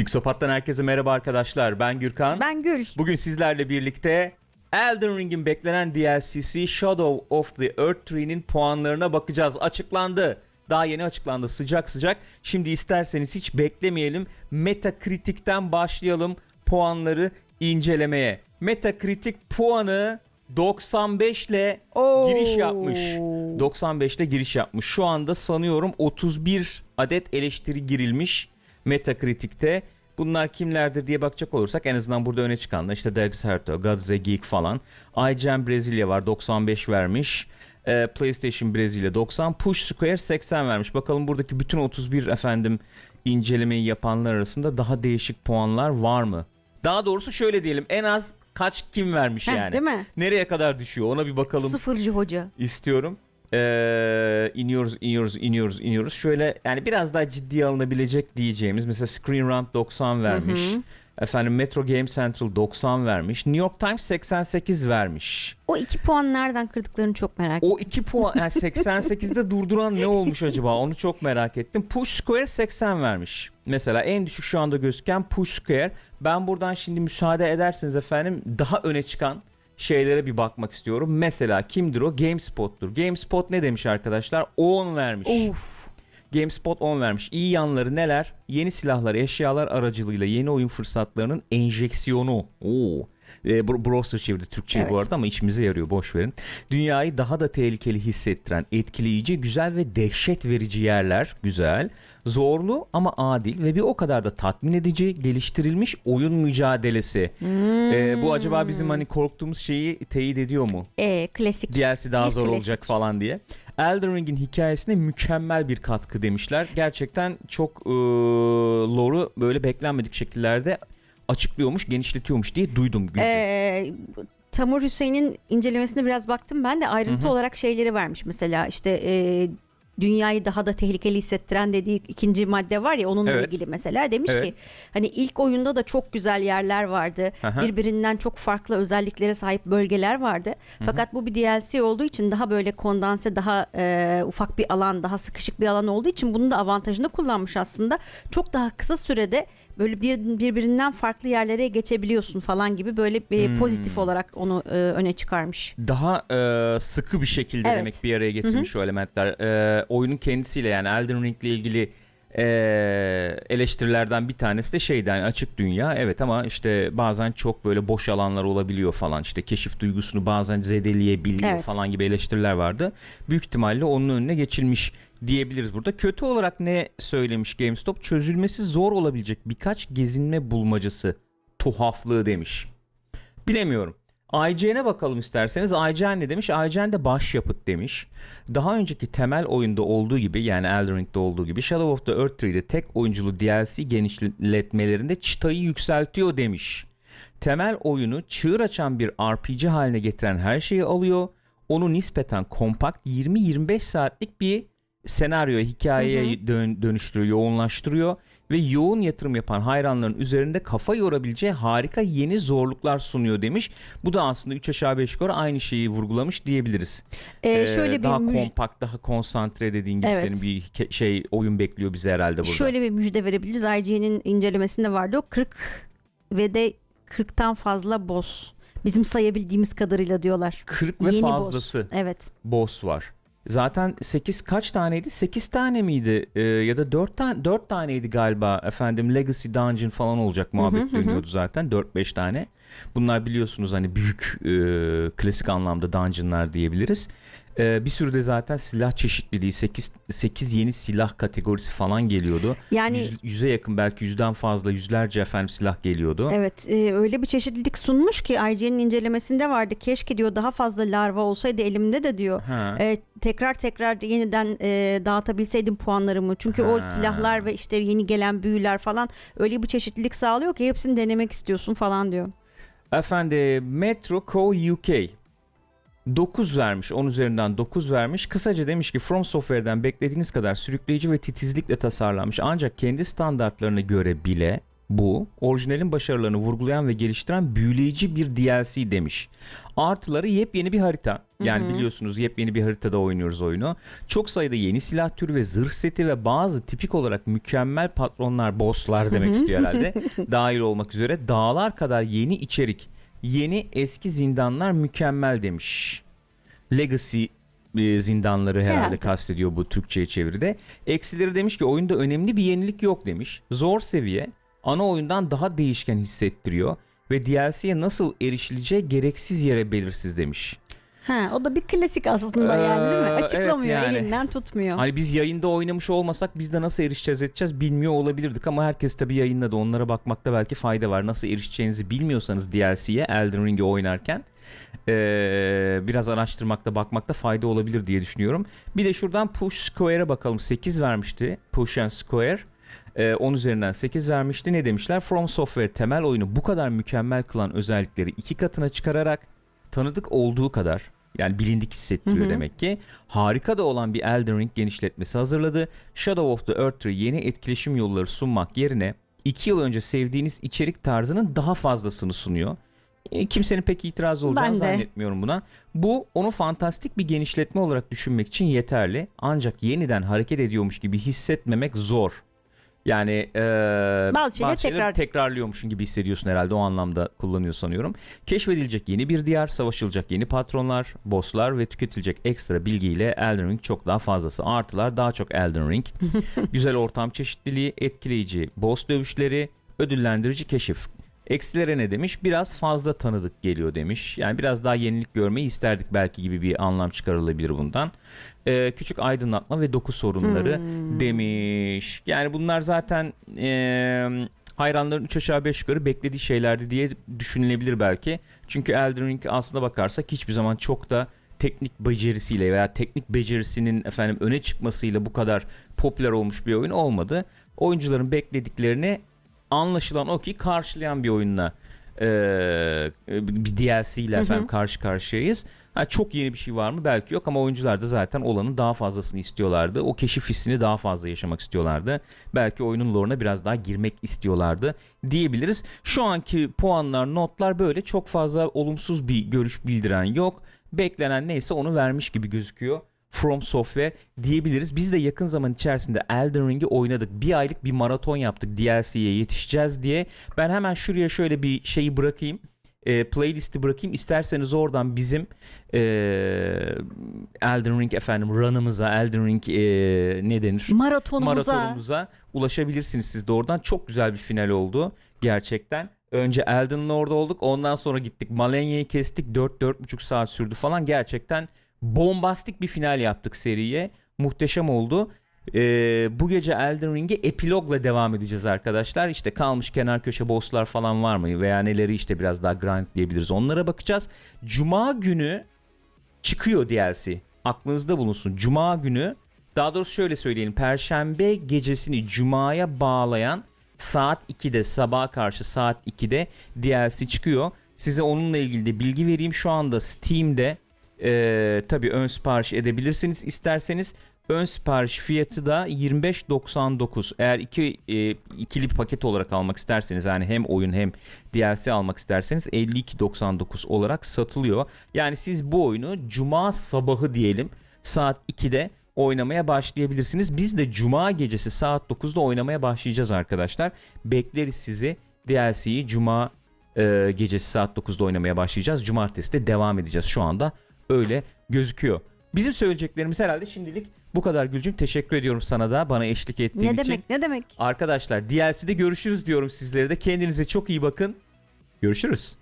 Pixopat'tan herkese merhaba arkadaşlar. Ben Gürkan. Ben Gül. Bugün sizlerle birlikte Elden Ring'in beklenen DLC'si Shadow of the Earth Tree'nin puanlarına bakacağız. Açıklandı. Daha yeni açıklandı sıcak sıcak. Şimdi isterseniz hiç beklemeyelim. Metacritic'ten başlayalım puanları incelemeye. Metacritic puanı 95 ile Oo. giriş yapmış. 95'te giriş yapmış. Şu anda sanıyorum 31 adet eleştiri girilmiş Metacritic'te. Bunlar kimlerdir diye bakacak olursak en azından burada öne çıkanlar işte Dex Herto, Godze Geek falan. IGN Brezilya var 95 vermiş. Ee, PlayStation Brezilya 90, Push Square 80 vermiş. Bakalım buradaki bütün 31 efendim incelemeyi yapanlar arasında daha değişik puanlar var mı? Daha doğrusu şöyle diyelim en az kaç kim vermiş Heh, yani. Değil mi? Nereye kadar düşüyor ona bir bakalım Sıfırcı hoca. istiyorum. Ee, iniyoruz, iniyoruz, iniyoruz, iniyoruz. Şöyle yani biraz daha ciddiye alınabilecek diyeceğimiz mesela Screen Rant 90 vermiş. Hı hı. Efendim Metro Game Central 90 vermiş. New York Times 88 vermiş. O iki puan nereden kırdıklarını çok merak ettim. O 2 puan yani 88'de durduran ne olmuş acaba onu çok merak ettim. Push Square 80 vermiş. Mesela en düşük şu anda gözüken Push Square. Ben buradan şimdi müsaade ederseniz efendim daha öne çıkan şeylere bir bakmak istiyorum. Mesela kimdir o? GameSpot'tur. GameSpot ne demiş arkadaşlar? 10 vermiş. Of. GameSpot 10 vermiş. İyi yanları neler? Yeni silahlar, eşyalar aracılığıyla yeni oyun fırsatlarının enjeksiyonu. Oo. E, bro- browser çevirdi Türkçeyi bu Evet. arada ama işimize yarıyor boş verin. Dünyayı daha da tehlikeli hissettiren, etkileyici, güzel ve dehşet verici yerler. Güzel. Zorlu ama adil ve bir o kadar da tatmin edici, geliştirilmiş oyun mücadelesi. E, bu acaba bizim hani korktuğumuz şeyi teyit ediyor mu? E, klasik. DLC daha Bir zor klasik. olacak falan diye. Elden Ring'in hikayesine mükemmel bir katkı demişler. Gerçekten çok e, lore'u böyle beklenmedik şekillerde açıklıyormuş, genişletiyormuş diye duydum. Gülce. Ee, Tamur Hüseyin'in incelemesine biraz baktım ben de ayrıntı Hı hı. olarak şeyleri vermiş mesela işte e, dünyayı daha da tehlikeli hissettiren dediği ikinci madde var ya onunla Evet. ilgili mesela demiş Evet. ki hani ilk oyunda da çok güzel yerler vardı Aha. birbirinden çok farklı özelliklere sahip bölgeler vardı fakat bu bir DLC olduğu için daha böyle kondanse daha e, ufak bir alan daha sıkışık bir alan olduğu için bunun da avantajını kullanmış aslında çok daha kısa sürede böyle bir, birbirinden farklı yerlere geçebiliyorsun falan gibi böyle bir Hmm. pozitif olarak onu e, öne çıkarmış. Daha e, sıkı bir şekilde Evet. demek bir araya getirmiş o elementler. E, oyunun kendisiyle yani Elden Ring ile ilgili e, eleştirilerden bir tanesi de şeydi hani açık dünya evet ama işte bazen çok böyle boş alanlar olabiliyor falan işte keşif duygusunu bazen zedeleyebiliyor Evet. falan gibi eleştiriler vardı. Büyük ihtimalle onun önüne geçilmiş diyebiliriz burada. Kötü olarak ne söylemiş GameStop? Çözülmesi zor olabilecek birkaç gezinme bulmacası tuhaflığı demiş. Bilemiyorum. IGN'e bakalım isterseniz. IGN ne demiş? IGN de başyapıt demiş. Daha önceki temel oyunda olduğu gibi yani Elden Ring'de olduğu gibi Shadow of the Earth 3'de tek oyunculu DLC genişletmelerinde çıtayı yükseltiyor demiş. Temel oyunu çığır açan bir RPG haline getiren her şeyi alıyor. Onu nispeten kompakt 20-25 saatlik bir senaryo hikayeye dön- dönüştürüyor, yoğunlaştırıyor ve yoğun yatırım yapan hayranların üzerinde kafa yorabileceği harika yeni zorluklar sunuyor demiş. Bu da aslında 3 aşağı 5 yukarı aynı şeyi vurgulamış diyebiliriz. E, Ee, şöyle bir daha müj- kompakt, daha konsantre dediğin gibi Evet. senin bir şey oyun bekliyor bizi herhalde burada. şöyle bir müjde verebiliriz. IGN'in incelemesinde vardı o 40 ve de 40'tan fazla boss. Bizim sayabildiğimiz kadarıyla diyorlar. 40 ve Yeni fazlası boss. Evet. boss var. Zaten 8 kaç taneydi? 8 tane miydi? Ee, ya da 4 tane 4 taneydi galiba. Efendim Legacy Dungeon falan olacak muhabbet dönüyordu zaten 4-5 tane. Bunlar biliyorsunuz hani büyük e, klasik anlamda dungeonlar diyebiliriz. E, bir sürü de zaten silah çeşitliliği 8 8 yeni silah kategorisi falan geliyordu. Yani Yüz, yüze yakın belki yüzden fazla yüzlerce efendim silah geliyordu. Evet e, öyle bir çeşitlilik sunmuş ki IGN'in incelemesinde vardı. Keşke diyor daha fazla larva olsaydı elimde de diyor. Ha. E, tekrar tekrar yeniden e, dağıtabilseydim puanlarımı. Çünkü o Ha. silahlar ve işte yeni gelen büyüler falan öyle bir çeşitlilik sağlıyor ki hepsini denemek istiyorsun falan diyor. Efendim Metro Co UK 9 vermiş. 10 üzerinden 9 vermiş. Kısaca demiş ki From Software'den beklediğiniz kadar sürükleyici ve titizlikle tasarlanmış. Ancak kendi standartlarına göre bile Bu orijinalin başarılarını vurgulayan ve geliştiren büyüleyici bir DLC demiş. Artıları yepyeni bir harita. Yani biliyorsunuz yepyeni bir haritada oynuyoruz oyunu. Çok sayıda yeni silah türü ve zırh seti ve bazı tipik olarak mükemmel patronlar, bosslar demek istiyor herhalde. dahil olmak üzere dağlar kadar yeni içerik, yeni eski zindanlar mükemmel demiş. Legacy e, zindanları herhalde, Herhalde. kastediyor bu Türkçe'ye çeviride. Eksileri demiş ki oyunda önemli bir yenilik yok demiş. Zor seviye ana oyundan daha değişken hissettiriyor ve DLC'ye nasıl erişileceği gereksiz yere belirsiz demiş. Ha, o da bir klasik aslında yani değil mi? Ee, evet Açıklamıyor, yani. elinden tutmuyor. Hani biz yayında oynamış olmasak biz de nasıl erişeceğiz edeceğiz bilmiyor olabilirdik ama herkes tabii yayınladı. Onlara bakmakta belki fayda var. Nasıl erişeceğinizi bilmiyorsanız DLC'ye Elden Ring'i oynarken ee, biraz araştırmakta bakmakta fayda olabilir diye düşünüyorum. Bir de şuradan Push Square'e bakalım. 8 vermişti Push and Square. Ee, 10 üzerinden 8 vermişti. Ne demişler? From Software temel oyunu bu kadar mükemmel kılan özellikleri iki katına çıkararak tanıdık olduğu kadar yani bilindik hissettiriyor Hı hı. demek ki. Harika da olan bir Elden Ring genişletmesi hazırladı. Shadow of the Earth'e yeni etkileşim yolları sunmak yerine 2 yıl önce sevdiğiniz içerik tarzının daha fazlasını sunuyor. E, Kimsenin pek itirazı olacağını zannetmiyorum buna. Bu onu fantastik bir genişletme olarak düşünmek için yeterli. Ancak yeniden hareket ediyormuş gibi hissetmemek zor. Yani e, Bazı şeyleri tekrar- tekrarlıyormuşsun gibi hissediyorsun herhalde o anlamda kullanıyor sanıyorum. Keşfedilecek yeni bir diyar, savaşılacak yeni patronlar, bosslar ve tüketilecek ekstra bilgiyle Elden Ring çok daha fazlası. Artılar daha çok Elden Ring. Güzel ortam çeşitliliği, etkileyici boss dövüşleri, ödüllendirici keşif. Eksilere ne demiş? Biraz fazla tanıdık geliyor demiş. Yani biraz daha yenilik görmeyi isterdik belki gibi bir anlam çıkarılabilir bundan. Ee, küçük aydınlatma ve doku sorunları Hmm. demiş. Yani bunlar zaten eee, hayranların 3 aşağı 5 yukarı beklediği şeylerdi diye düşünülebilir belki. Çünkü Elden Ring aslında bakarsak hiçbir zaman çok da teknik becerisiyle veya teknik becerisinin efendim öne çıkmasıyla bu kadar popüler olmuş bir oyun olmadı. Oyuncuların beklediklerini anlaşılan o ki karşılayan bir oyunla eee, bir DLC ile efendim karşı karşıyayız. Ha, çok yeni bir şey var mı? Belki yok ama oyuncular da zaten olanın daha fazlasını istiyorlardı. O keşif hissini daha fazla yaşamak istiyorlardı. Belki oyunun lore'una biraz daha girmek istiyorlardı diyebiliriz. Şu anki puanlar, notlar böyle çok fazla olumsuz bir görüş bildiren yok. Beklenen neyse onu vermiş gibi gözüküyor. From Software diyebiliriz. Biz de yakın zaman içerisinde Elden Ring'i oynadık. Bir aylık bir maraton yaptık DLC'ye yetişeceğiz diye. Ben hemen şuraya şöyle bir şeyi bırakayım. E, playlisti bırakayım. İsterseniz oradan bizim e, Elden Ring efendim run'ımıza, Elden Ring e, ne denir? Maratonumuza. maratonumuza ulaşabilirsiniz siz de oradan. Çok güzel bir final oldu gerçekten. Önce Elden'la orada olduk. Ondan sonra gittik Malenya'yı kestik. 4-4,5 saat sürdü falan. Gerçekten bombastik bir final yaptık seriye. Muhteşem oldu. Ee, bu gece Elden Ring'e epilogla devam edeceğiz arkadaşlar. İşte kalmış kenar köşe bosslar falan var mı? Veya neleri işte biraz daha grind diyebiliriz. Onlara bakacağız. Cuma günü çıkıyor DLC. Aklınızda bulunsun. Cuma günü daha doğrusu şöyle söyleyelim. Perşembe gecesini Cuma'ya bağlayan saat 2'de sabaha karşı saat 2'de DLC çıkıyor. Size onunla ilgili de bilgi vereyim. Şu anda Steam'de e, tabii ön sipariş edebilirsiniz isterseniz. Ön sipariş fiyatı da 25.99. Eğer iki e, ikili paket olarak almak isterseniz yani hem oyun hem DLC almak isterseniz 52.99 olarak satılıyor. Yani siz bu oyunu cuma sabahı diyelim saat 2'de oynamaya başlayabilirsiniz. Biz de cuma gecesi saat 9'da oynamaya başlayacağız arkadaşlar. Bekleriz sizi. DLC'yi cuma e, gecesi saat 9'da oynamaya başlayacağız. Cumartesi de devam edeceğiz şu anda. Öyle gözüküyor. Bizim söyleyeceklerimiz herhalde şimdilik bu kadar Gülcüm. Teşekkür ediyorum sana da bana eşlik ettiğin Ne için. demek ne demek? Arkadaşlar DLC'de görüşürüz diyorum sizlere de. Kendinize çok iyi bakın. Görüşürüz.